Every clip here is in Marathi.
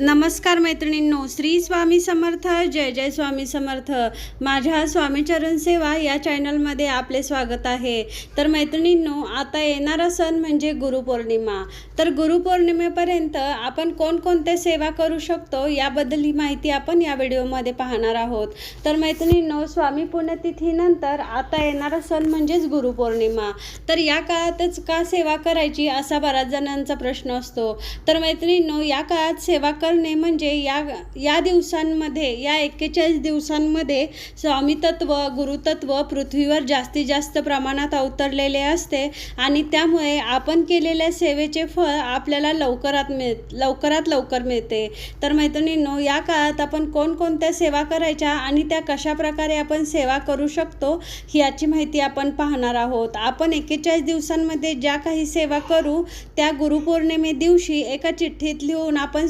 नमस्कार मैत्रिणींनो श्री स्वामी समर्थ जय जय स्वामी समर्थ. माझ्या स्वामीचरण सेवा या चॅनलमध्ये आपले स्वागत आहे. तर मैत्रिणींनो आता येणारा सण म्हणजे गुरुपौर्णिमा. तर गुरुपौर्णिमेपर्यंत आपण कोणकोणत्या सेवा करू शकतो याबद्दल ही माहिती आपण या व्हिडिओमध्ये पाहणार आहोत. तर मैत्रिणींनो स्वामी पुण्यतिथीनंतर आता येणारा सण म्हणजेच गुरुपौर्णिमा. तर या काळातच का सेवा करायची असा बऱ्याच जणांचा प्रश्न असतो. तर मैत्रिणींनो या काळात सेवा कर करणे म्हणजे या या दिवसांमध्ये या एक्केचाळीस दिवसांमध्ये स्वामीतत्व गुरुतत्व पृथ्वीवर जास्तीत जास्त प्रमाणात अवतरलेले असते आणि त्यामुळे आपण केलेल्या सेवेचे फळ आपल्याला लवकरात मिळ लवकरात लवकर मिळते. तर मैत्रिणींनो या काळात आपण कोणकोणत्या सेवा करायच्या आणि त्या कशा प्रकारे आपण सेवा करू शकतो याची माहिती आपण पाहणार आहोत. आपण एक्केचाळीस दिवसांमध्ये ज्या काही सेवा करू त्या गुरुपौर्णिमे दिवशी एका चिठ्ठीत लिहून आपण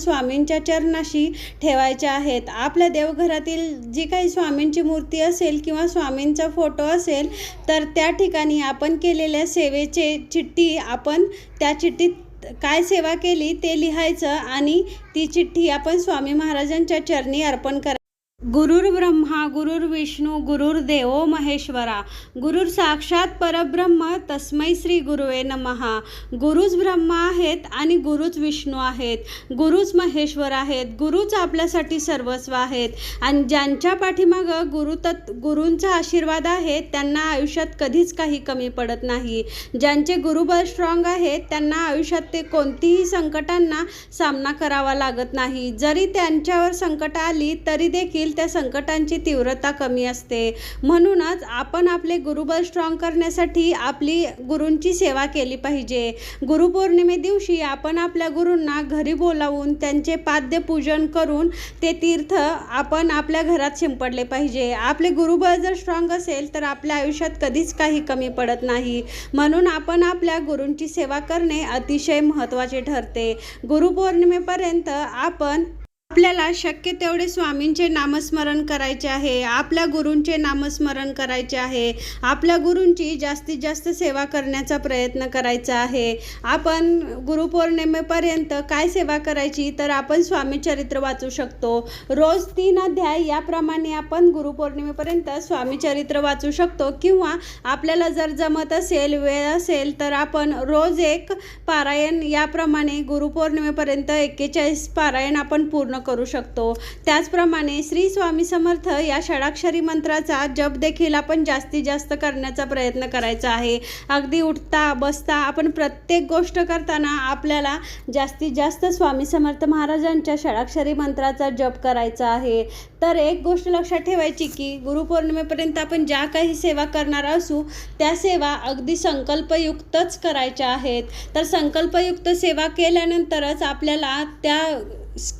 स्वामींच्या चरणाशी ठेवायच्या आहेत. आपल्या देवघरातील जी काही स्वामींची मूर्ती असेल किंवा स्वामींचा फोटो असेल तर त्या ठिकाणी आपण केलेल्या सेवेचे चिठ्ठी आपण त्या चिठ्ठीत काय सेवा केली ते लिहायचं आणि ती चिठ्ठी आपण स्वामी महाराजांच्या चरणी अर्पण करायची. गुरुर् ब्रह्मा गुरुर्विष्णू विष्णू महेश्वरा गुरुर साक्षात परब्रह्म तस्मै श्री गुरुवे नमहा. गुरुच ब्रह्मा आहेत आणि गुरुच विष्णू आहेत. गुरुच महेश्वर आहेत. गुरुच आपल्यासाठी सर्वस्व आहेत. आणि ज्यांच्या पाठीमागं गुरु तत् गुरूंचा आशीर्वाद आहे त्यांना आयुष्यात कधीच काही कमी पडत नाही. ज्यांचे गुरुबळ स्ट्रॉंग आहेत त्यांना आयुष्यात ते कोणतीही संकटांना सामना करावा लागत नाही. जरी त्यांच्यावर संकट आली तरी देखील त्या संकटांची तीव्रता कमी असते. म्हणूनच आपण आपले गुरुबल स्ट्रॉंग करण्यासाठी आपली गुरूंची सेवा केली पाहिजे. गुरुपौर्णिमे दिवशी आपण आपल्या गुरूंना घरी बोलावून त्यांचे पाद्यपूजन करून ते तीर्थ आपण आपल्या घरात शिंपडले पाहिजे. आपले गुरुबळ जर स्ट्रॉंग असेल तर आपल्या आयुष्यात कधीच काही कमी पडत नाही. म्हणून आपण आपल्या गुरूंची सेवा करणे अतिशय महत्त्वाचे ठरते. गुरुपौर्णिमेपर्यंत आपण आपल्याला शक्य तेवढे स्वामींचे नामस्मरण करायचे आहे आपल्या गुरूंचे नामस्मरण करायचे आहे आपल्या गुरूंची जास्तीत जास्त सेवा करण्याचा प्रयत्न करायचा आहे. आपण गुरुपौर्णिमेपर्यंत काय सेवा करायची तर आपण स्वामी चरित्र वाचू शकतो. रोज तीन अध्याय याप्रमाणे आपण गुरुपौर्णिमेपर्यंत स्वामी चरित्र वाचू शकतो. किंवा आपल्याला जर जमत असेल वेळ असेल तर आपण रोज एक पारायण याप्रमाणे गुरुपौर्णिमेपर्यंत एक्केचाळीस पारायण आपण पूर्ण करू शकतो. त्याचप्रमाणे श्री स्वामी समर्थ या षडाक्षरी मंत्राचा जप देखील आपण जास्तीत जास्त करण्याचा प्रयत्न करायचा आहे. अगदी उठता बसता आपण प्रत्येक गोष्ट करताना आपल्याला जास्तीत जास्त स्वामी समर्थ महाराजांच्या षडाक्षरी मंत्राचा जप करायचा आहे. तर एक गोष्ट लक्षात ठेवायची की गुरुपौर्णिमेपर्यंत आपण ज्या काही सेवा करणार असू त्या सेवा अगदी संकल्पयुक्तच करायच्या आहेत. तर संकल्पयुक्त सेवा केल्यानंतरच आपल्याला त्या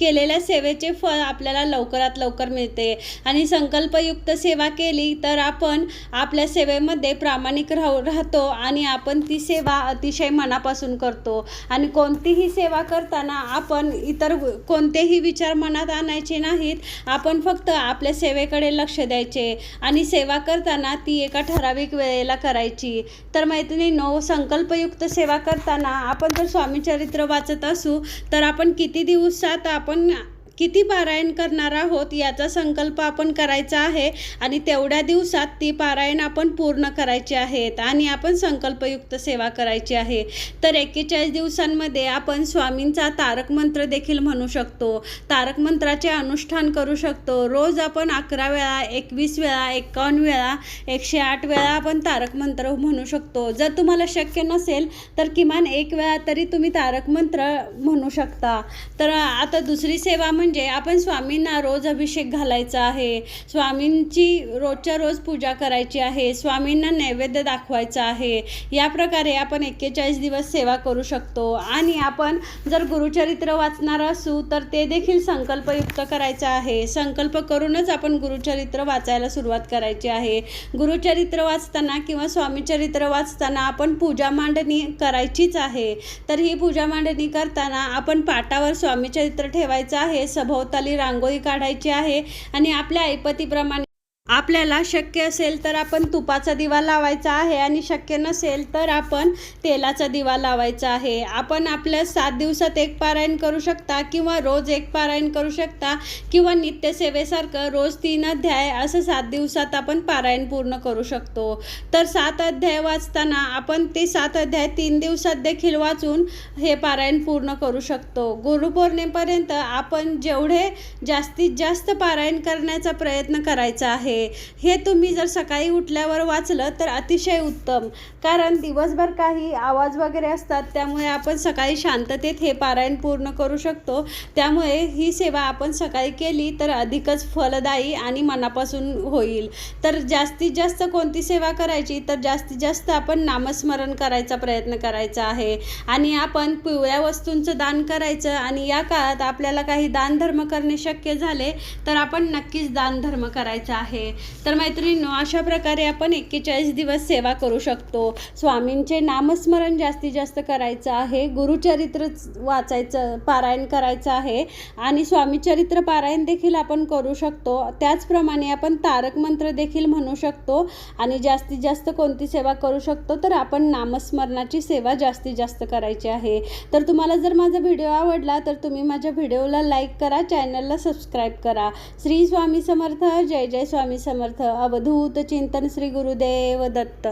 केलेल्या सेवेचे फळ आपल्याला लवकरात लवकर मिळते. आणि संकल्पयुक्त सेवा केली तर आपण आपल्या सेवेमध्ये प्रामाणिक राहू राहतो आणि आपण ती सेवा अतिशय मनापासून करतो. आणि कोणतीही सेवा करताना आपण इतर कोणतेही विचार मनात आणायचे नाहीत. आपण फक्त आपल्या सेवेकडे लक्ष द्यायचे आणि सेवा करताना ती एका ठराविक वेळेला करायची. तर मैत्रिणी नो संकल्पयुक्त सेवा करताना आपण जर स्वामीचरित्र वाचत असू तर आपण किती दिवसात आपण किती पारायण करणार आहोत याचा संकल्प आपण करायचा आहे आणि तेवढ्या दिवसात ती पारायण आपण पूर्ण करायची आहेत आणि आपण संकल्पयुक्त सेवा करायची आहे. तर एक्केचाळीस दिवसांमध्ये आपण स्वामींचा तारक मंत्र देखील म्हणू शकतो. तारक मंत्राचे अनुष्ठान करू शकतो. रोज आपण अकरा वेळा एकवीस वेळा एकावन्न वेळा एकशे आठ वेळा आपण तारक मंत्र म्हणू शकतो. जर तुम्हाला शक्य नसेल तर किमान एक वेळा तरी तुम्ही तारक मंत्र म्हणू शकता. तर आता दुसरी सेवा म्हणजे म्हणजे आपण स्वामींना रोज अभिषेक घालायचा आहे स्वामींची रोजच्या रोज पूजा करायची आहे स्वामींना नैवेद्य दाखवायचा आहे या प्रकारे आपण एक्केचाळीस दिवस सेवा करू शकतो. आणि आपण जर गुरुचरित्र वाचणार असू तर ते देखील संकल्पयुक्त करायचं आहे. संकल्प करूनच आपण गुरुचरित्र वाचायला सुरुवात करायची आहे. गुरुचरित्र वाचताना किंवा स्वामीचरित्र वाचताना आपण पूजा मांडणी करायचीच आहे. तर ही पूजा मांडणी करताना आपण पाटावर स्वामीचरित्र ठेवायचं आहे. सभोवताली रांगोळी काढायची आहे आणि आपल्या ऐपतीप्रमाणे आपल्याला शक्य असेल तर आपण तुपाचा दिवा लावायचा आहे आणि शक्य नसेल तर आपण तेलाचा दिवा लावायचा आहे. आपण आपल्या सात दिवसात एक पारायण करू शकता किंवा रोज एक पारायण करू शकता किंवा नित्यसेवेसारखं रोज तीन अध्याय असं सात दिवसात आपण पारायण पूर्ण करू शकतो. तर सात अध्याय वाचताना आपण ते सात अध्याय तीन दिवसात देखील वाचून हे पारायण पूर्ण करू शकतो. गुरुपौर्णिमेपर्यंत आपण जेवढे जास्तीत जास्त पारायण करण्याचा प्रयत्न करायचा आहे हे तुम्ही जर सकाळी उठल्यावर वाचलं तर अतिशय उत्तम. कारण दिवसभर काही आवाज वगैरे असतात त्यामुळे आपण सकाळी शांततेत हे पारायण पूर्ण करू शकतो. त्यामुळे ही सेवा आपण सकाळी केली तर अधिकच फलदायी आणि मनापासून होईल. तर जास्तीत जास्त कोणती सेवा करायची? तर जास्तीत जास्त आपण नामस्मरण करायचा प्रयत्न करायचा आहे. आणि आपण पिवळ्या वस्तूंचं दान करायचं आणि या काळात आपल्याला काही दानधर्म करणे शक्य झाले तर आपण नक्कीच दानधर्म करायचा आहे. तर मैत्रिणींनो अशा प्रकारे आपण एक्केचाळीस दिवस सेवा करू शकतो. स्वामींचे नामस्मरण जास्तीत जास्त करायचं आहे. गुरुचरित्र वाचायचं पारायण करायचं आहे. आणि स्वामीचरित्र पारायण देखील आपण करू शकतो. त्याचप्रमाणे आपण तारक मंत्र देखील म्हणू शकतो. आणि जास्तीत जास्त कोणती सेवा करू शकतो तर आपण नामस्मरणाची सेवा जास्तीत जास्त करायची आहे. तर तुम्हाला जर माझा व्हिडिओ आवडला तर तुम्ही माझ्या व्हिडिओला लाईक करा चॅनलला सबस्क्राईब करा. श्री स्वामी समर्थ. जय जय स्वामी स्वामी समर्थ अवधूत चिंतन श्री गुरुदेव दत्त